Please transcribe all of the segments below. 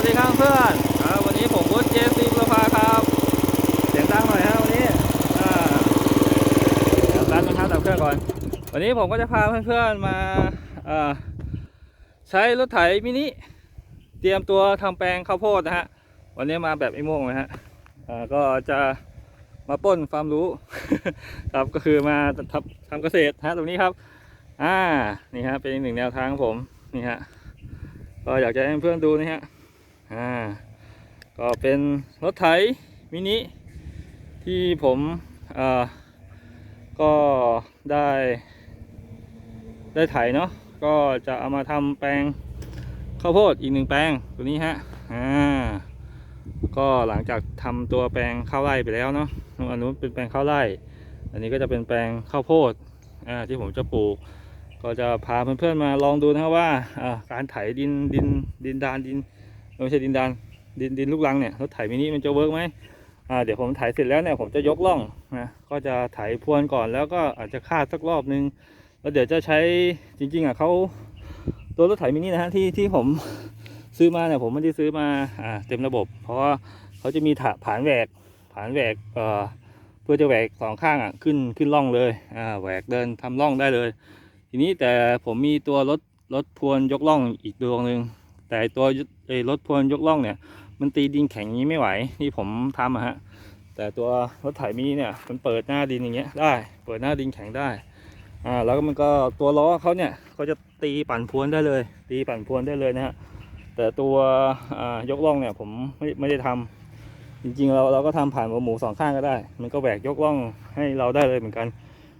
วัสดีครับเพื่อนครับวันนี้ผมวุฒิเจสซีบุรพาครับ เสียงดังหน่อยฮะวันนี้เดี๋ยวแป๊บนึงครับดับเครื่องก่อน วันนี้ผมก็จะพาเพื่อนๆมาใช้รถไถมินิเตรียมตัวทำแปลงข้าวโพดนะฮะ วันนี้มาแบบไอ้ม่วงนะฮะก็จะมาป้นความรู้ ครับก็คือมาทำทำเกษตรฮะตรงนี้ครับ อ่านี่ฮะเป็นหนึ่งแนวทางของผมนี่ฮะก็อยากจะให้เพื่อนดูนะฮะ อ่าก็เป็นรถไถมินิที่ผมอ่อก็ได้ได้ไถเนาะก็จะเอามาทำแปลงข้าวโพดอีกหนึ่งแปลงตัวนี้ฮะอ่าก็หลังจากทำตัวแปลงข้าวไร่ไปแล้วเนาะอันนู้นเป็นแปลงข้าวไร่ อันนี้ก็จะเป็นแปลงข้าวโพดอ่าที่ผมจะปลูก ก็จะพาเพื่อนๆมาลองดูนะครับว่าอ่าการไถดินดินดินดานดิน ไม่ใช่ดินดานดินดินลูกรังเนี่ยรถไถมินิมันจะเวิร์กไหมอ่าเดี๋ยวผมไถเสร็จแล้วเนี่ยผมจะยกล่องนะก็จะไถพรวนก่อนแล้วก็อาจจะคาดสักรอบนึงแล้วเดี๋ยวจะใช้จริง ๆอะเขาตัวรถไถมินินะฮะที่ที่ผมซื้อมาเนี่ยผมไม่ได้ซื้อมาอ่าเต็มระบบ เพราะว่าเขาจะมีถาผานแหวกผานแหวกเอ่อเพื่อจะแหวกสองข้างอะขึ้นขึ้นร่องเลยอ่าแหวกเดินทำร่องได้เลย ทีนี้แต่ผมมีตัวรถรถพรวนยกล่องอีกดวงหนึ่งแต่ตัว ไอ้รถพรวนยกล่องเนี่ย มันตีดินแข็งอย่างนี้ไม่ไหวที่ผมทำอะฮะ แต่ตัวรถไถมินิเนี่ย มันเปิดหน้าดินอย่างเงี้ยได้ เปิดหน้าดินแข็งได้ อ่า แล้วก็มันก็ตัวล้อเขาเนี่ยก็จะตีปั่นพรวนได้เลย ตีปั่นพรวนได้เลยนะฮะ แต่ตัวอ่ายกล่องเนี่ยผมไม่ไม่ได้ทำจริงๆเราเราก็ทำผ่านหัวหมูสองข้างก็ได้ มันก็แหวกยกล่องให้เราได้เลยเหมือนกัน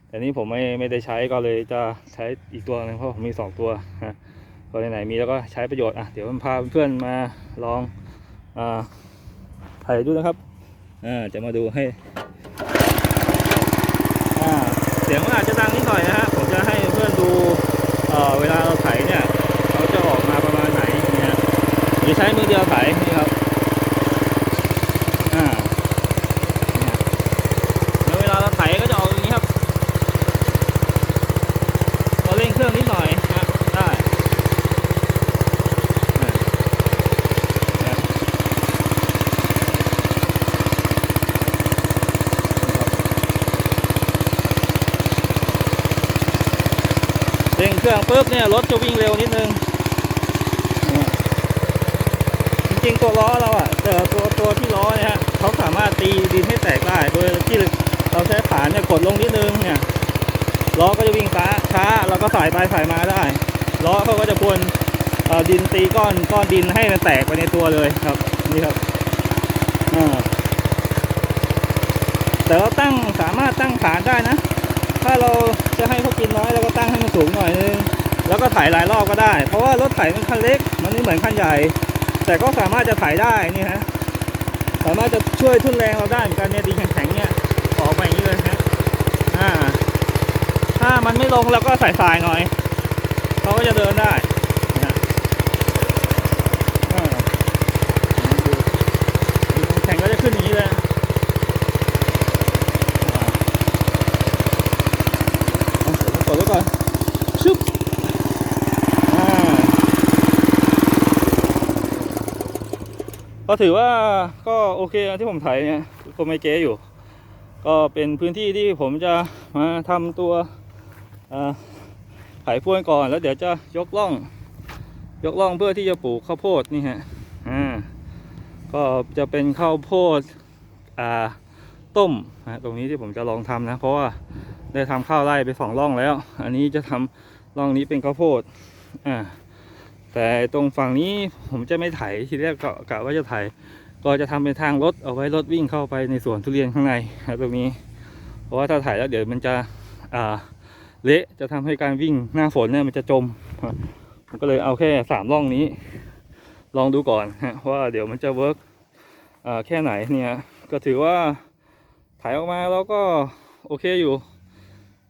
แต่นี้ผมไม่ไม่ได้ใช้ก็เลยจะใช้อีกตัวหนึงเพราะผมมีสองตัวฮะ ก็ไหนๆมีแล้วก็ใช้ประโยชน์อะเดี๋ยวผมพาเพื่อนมาลองอ่าถ่ายดูนะครับอ่าจะมาดูให้อ่าเสียงมันอาจจะดังนิดหน่อยนะฮะผมจะให้เพื่อนดูเอ่อเวลาเราไถเนี่ยเขาจะออกมาประมาณไหนนะฮะหรือใช้มือเดียวถนี่ครับอ่าเนี่ยแล้วเวลาเราไถก็จะออกอย่างนี้ครับเราเร่งเครื่องนิดหน่อยนะได้นะนะเร่งเครื่องปุ๊บเนี่ยรถจะวิ่งเร็วนิดนึง จริงๆตัวล้อเราอะแต่ตัวตัวที่ล้อเนี่ยฮะเขาสามารถตีดินให้แตกได้โดยที่เราใช้ผานเนี่ยกดลงนิดนึงเนี่ยล้อก็จะวิ่งช้าช้าเราก็สายไปสายมาได้ล้อเขาก็จะพวนเออดินตีก้อนก้อนดินให้มันแตกไปในตัวเลยครับนี่ครับอ่าแต่เราตั้งสามารถตั้งฐานได้นะ ถ้าเราจะให้เขากินน้อยเราก็ตั้งให้มันสูงหน่อยนึงแล้วก็ถ่ายหลายรอบก็ได้ เพราะว่ารถไถมันคันเล็ก มันไม่เหมือนคันใหญ่ แต่ก็สามารถจะถ่ายได้นี่ฮะสามารถจะช่วยทุนแรงเราได้เหมือนกันเนี่ยดินแข็งๆเนี่ยออกไปอย่างนี้เลยฮะอ่าถ้ามันไม่ลงเราก็ใส่ทรายหน่อย เขาก็จะเดินได้นะฮะอ่าดูแข่งก็จะขึ้นอย่างนี้เลยอ่าเอาเดี๋ยวกดไว้ก่อนชึบอ่า ก็ถือว่าก็โอเคที่ผมถ่ายเนี่ยก็ไม่เก๊อยู่ ก็เป็นพื้นที่ที่ผมจะมาทำตัวอ่าไถพรวนก่อนแล้วเดี๋ยวจะยกล่อง ยกล่องเพื่อที่จะปลูกข้าวโพดนี่ฮะอ่าก็จะเป็นข้าวโพดอ่าต้มนะตรงนี้ที่ผมจะลองทำนะ เพราะว่าได้ทำข้าวไร่ไปสองร่องแล้ว อันนี้จะทำร่องนี้เป็นข้าวโพดอ่า แต่ตรงฝั่งนี้ผมจะไม่ไถทีแรกก็กะว่าจะไถก็จะทำเป็นทางรถเอาไว้รถวิ่งเข้าไปในสวนทุเรียนข้างในครับตรงนี้ เพราะว่าถ้าถ่ายแล้วเดี๋ยวมันจะอ่าเละจะทำให้การวิ่งหน้าฝนเนี่ยมันจะจมผมก็เลยเอาแค่สามร่องนี้ ลองดูก่อนฮะว่าเดี๋ยวมันจะเวิร์กแค่ไหนเนี่ยก็ถือว่าถ่ายออกมาแล้วก็โอเคอยู่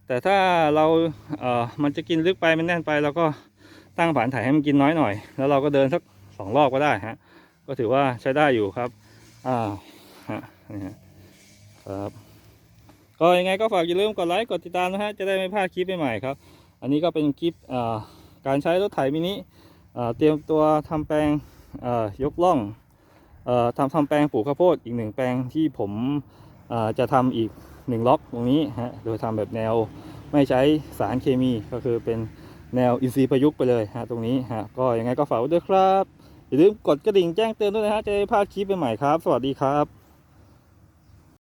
แต่ถ้าเราเอ่อมันจะกินลึกไปมันแน่นไปเราก็ ตั้งผานถ่ายให้มันกินน้อยหน่อย แล้วเราก็เดินสักสองรอบก็ได้ฮะ ก็ถือว่าใช้ได้อยู่ครับ อ่าฮะนี่ฮะครับ ก็ยังไงก็ฝากอย่าลืมกดไลค์กดติดตามนะฮะ จะได้ไม่พลาดคลิปใหม่ๆครับ อันนี้ก็เป็นคลิปอ่าการใช้รถไถมินิอ่าเตรียมตัวทำแปลงอ่ายกล่องอ่อทำทำแปลงปลูกข้าวโพดอีกหนึ่งแปลงที่ผมอ่าจะทำอีกหนึ่งล็อกตรงนี้ฮะ โดยทำแบบแนวไม่ใช้สารเคมีก็คือเป็น แนวอินทรีย์ประยุกต์ไปเลยฮะตรงนี้ฮะก็ยังไงก็ฝากไว้ด้วยครับ อย่าลืมกดกระดิ่งแจ้งเตือนด้วยนะฮะจะได้พลาดคลิปใหม่ๆครับ สวัสดีครับ